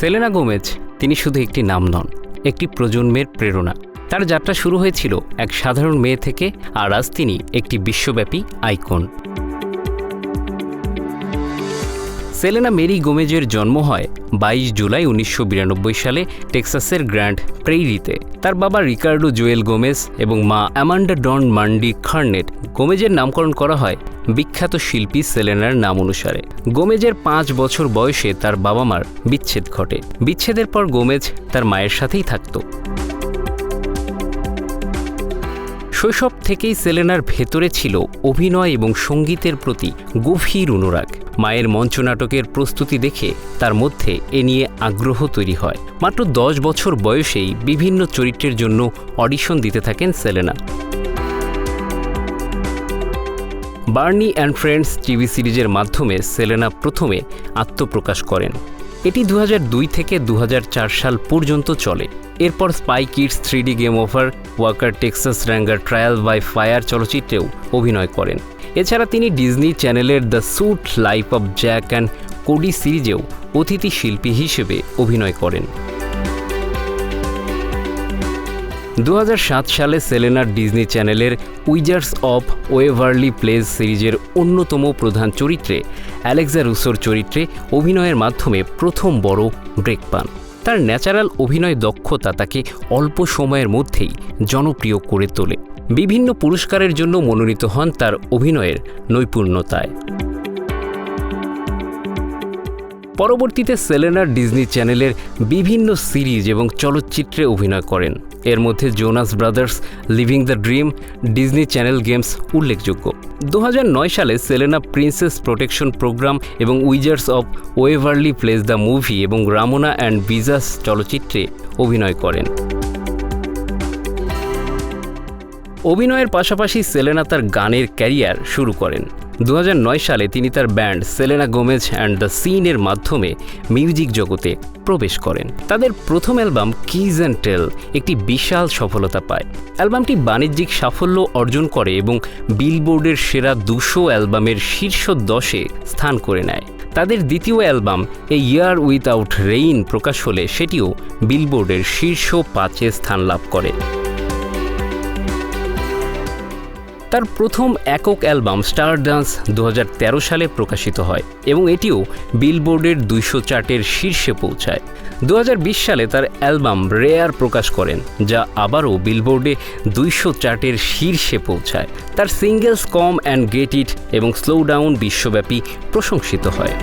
Selena Gomez, তিনি শুধু একটি নাম নন, একটি প্রজন্মের প্রেরণা। তার যাত্রা শুরু হয়েছিল এক সাধারণ মেয়ে থেকে, আর আজ তিনি একটি বিশ্বব্যাপী আইকন। সেলেনা মেরি গোমেজের জন্ম হয় বাইশ জুলাই উনিশশো বিরানব্বই সালে টেক্সাসের গ্র্যান্ড প্রেইরিতে। তার বাবা রিকার্ডো জুয়েল গোমেজ এবং মা অ্যামান্ডা ডন মান্ডি খার্নেট গোমেজের নামকরণ করা হয় বিখ্যাত শিল্পী সেলেনার নাম অনুসারে। গোমেজের পাঁচ বছর বয়সে তার বাবা মার বিচ্ছেদ ঘটে। বিচ্ছেদের পর গোমেজ তার মায়ের সাথেই থাকতো। শৈশব থেকেই সেলেনার ভেতরে ছিল অভিনয় এবং সঙ্গীতের প্রতি গভীর অনুরাগ। মায়ের মঞ্চনাটকের প্রস্তুতি দেখে তার মধ্যে এ নিয়ে আগ্রহ তৈরি হয়। মাত্র দশ বছর বয়সেই বিভিন্ন চরিত্রের জন্য অডিশন দিতে থাকেন Selena. Barney and friends TV সিরিজের মাধ্যমে সেলেনা প্রথমে আত্মপ্রকাশ করেন। এটি দু হাজার দুই থেকে দু হাজার চার সাল পর্যন্ত চলে। এরপর Spy Kids three game over, Walker Texas Ranger trial by fire চলচ্চিত্রেও অভিনয় করেন। এছাড়া তিনি ডিজনি চ্যানেলের the suite, life of Zack and Cody সিরিজেও অতিথি শিল্পী হিসেবে অভিনয় করেন। দু হাজার সাত সালে সেলেনার ডিজনি চ্যানেলের উইজার্স অফ ওয়েভারলি প্লেস সিরিজের অন্যতম প্রধান চরিত্রে, অ্যালেক্সা রুসোর চরিত্রে অভিনয়ের মাধ্যমে প্রথম বড় ব্রেক পান। তার ন্যাচারাল অভিনয় দক্ষতা তাকে অল্প সময়ের মধ্যেই জনপ্রিয় করে তোলে। বিভিন্ন পুরস্কারের জন্য মনোনীত হন তার অভিনয়ের নৈপুণ্যতায়। পরবর্তীতে সেলেনার ডিজনি চ্যানেলের বিভিন্ন সিরিজ এবং চলচ্চিত্রে অভিনয় করেন। এর মধ্যে Jonas Brothers, living the dream, Disney channel games উল্লেখযোগ্য। দু হাজার নয় সালে সেলেনা প্রিন্সেস প্রোটেকশন প্রোগ্রাম এবং wizards of Waverly place the movie এবং রামোনা অ্যান্ড বিজাস চলচ্চিত্রে অভিনয় করেন। অভিনয়ের পাশাপাশি সেলেনা তার গানের ক্যারিয়ার শুরু করেন। দু হাজার নয় সালে তিনি তার band Selena Gomez and the সিনের মাধ্যমে মিউজিক জগতে প্রবেশ করেন। তাদের প্রথম অ্যালবাম কিজ অ্যান্ড টেল একটি বিশাল সফলতা পায়। অ্যালবামটি বাণিজ্যিক সাফল্য অর্জন করে এবং বিলবোর্ডের সেরা দুশো অ্যালবামের শীর্ষ দশে স্থান করে নেয়। তাদের দ্বিতীয় album a year without rain প্রকাশ হলে সেটিও বিলবোর্ডের শীর্ষ পাঁচে স্থান লাভ করে। তার প্রথম একক অ্যালবাম স্টার ডান্স দু হাজার তেরো সালে প্রকাশিত হয় এবং এটিও বিলবোর্ডের দুইশো চার্টের শীর্ষে পৌঁছায়। দু হাজার বিশ সালে তার অ্যালবাম রেয়ার প্রকাশ করেন, যা আবারও বিলবোর্ডে দুইশো চার্টের শীর্ষে পৌঁছায়। তার singles come and get it এবং স্লো ডাউন বিশ্বব্যাপী প্রশংসিত হয়।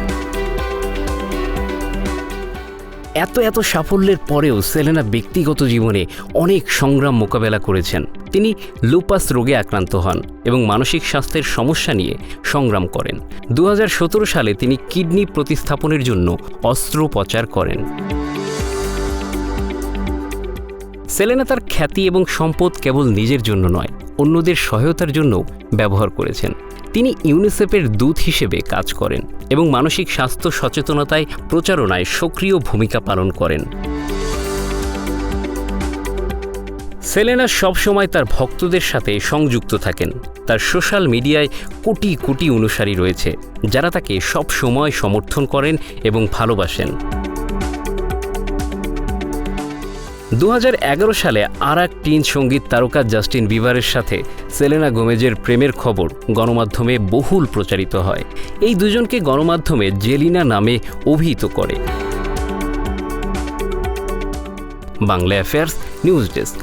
এত এত সাফল্যের পরেও সেলেনা ব্যক্তিগত জীবনে অনেক সংগ্রাম মোকাবেলা করেছেন। তিনি লুপাস রোগে আক্রান্ত হন এবং মানসিক স্বাস্থ্যের সমস্যা নিয়ে সংগ্রাম করেন। দু হাজার সতেরো সালে তিনি কিডনি প্রতিস্থাপনের জন্য অস্ত্রোপচার করেন। সেলেনা তার খ্যাতি এবং সম্পদ কেবল নিজের জন্য নয়, অন্যদের সহায়তার জন্য ব্যবহার করেছেন। তিনি ইউনিসেফের দূত হিসেবে কাজ করেন এবং মানসিক স্বাস্থ্য সচেতনতায় প্রচারণায় সক্রিয় ভূমিকা পালন করেন। সেলেনা সবসময় তার ভক্তদের সাথে সংযুক্ত থাকেন। তার সোশ্যাল মিডিয়ায় কোটি কোটি অনুসারী রয়েছে, যারা তাকে সব সময় সমর্থন করেন এবং ভালোবাসেন। দু হাজার এগারো সালে আর এক টিন সংগীত তারকা জাস্টিন বিভারের সাথে সেলেনা গোমেজের প্রেমের খবর গণমাধ্যমে বহুল প্রচারিত হয়। এই দুজনকে গণমাধ্যমে জেলিনা নামে অভিহিত করে। Bangla affairs news desk